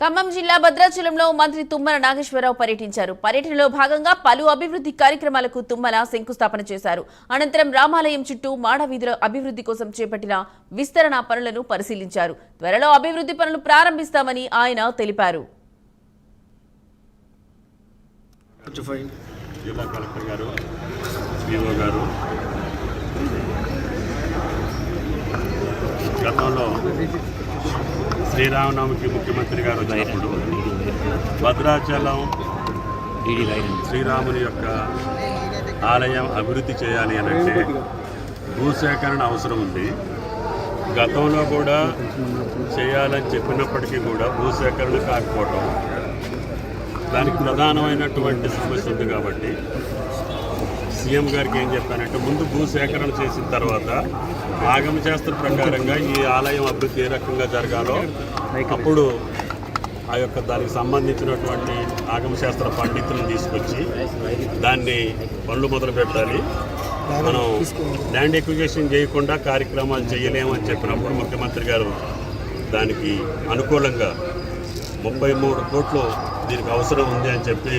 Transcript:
ఖమ్మం జిల్లా భద్రాచలంలో మంత్రి తుమ్మల నాగేశ్వరరావు పర్యటించారు. పర్యటనలో భాగంగా పలు అభివృద్ధి కార్యక్రమాలకు తుమ్మల శంకుస్థాపన చేశారు. అనంతరం రామాలయం చుట్టూ మాడ వీధుల అభివృద్ధి కోసం చేపట్టిన విస్తరణ పనులను పరిశీలించారు. త్వరలో అభివృద్ధి పనులు ప్రారంభిస్తామని ఆయన తెలిపారు. గతంలో శ్రీరామనవమికి ముఖ్యమంత్రి గారు వచ్చినప్పుడు భద్రాచలం శ్రీరాముని యొక్క ఆలయం అభివృద్ధి చేయాలి అని అంటే భూసేకరణ అవసరం ఉంది. గతంలో కూడా చేయాలని చెప్పినప్పటికీ కూడా భూసేకరణ కాకపోవటం దానికి ప్రధానమైనటువంటి సమస్య ఉంది కాబట్టి సీఎం గారికి ఏం చెప్పానంటే ముందు భూ సేకరణ చేసిన తర్వాత ఆగమశాస్త్ర ప్రకారంగా ఈ ఆలయం అభివృద్ధి ఏ రకంగా జరగాలో అప్పుడు ఆ యొక్క దానికి సంబంధించినటువంటి ఆగమశాస్త్ర పండితులను తీసుకొచ్చి దాన్ని పనులు మొదలు పెట్టాలి. మనం ల్యాండ్ ఎక్విజేషన్ చేయకుండా కార్యక్రమాలు చేయలేము అని చెప్పినప్పుడు ముఖ్యమంత్రి గారు దానికి అనుకూలంగా ముప్పై మూడు కోట్లు దీనికి అవసరం ఉంది అని చెప్పి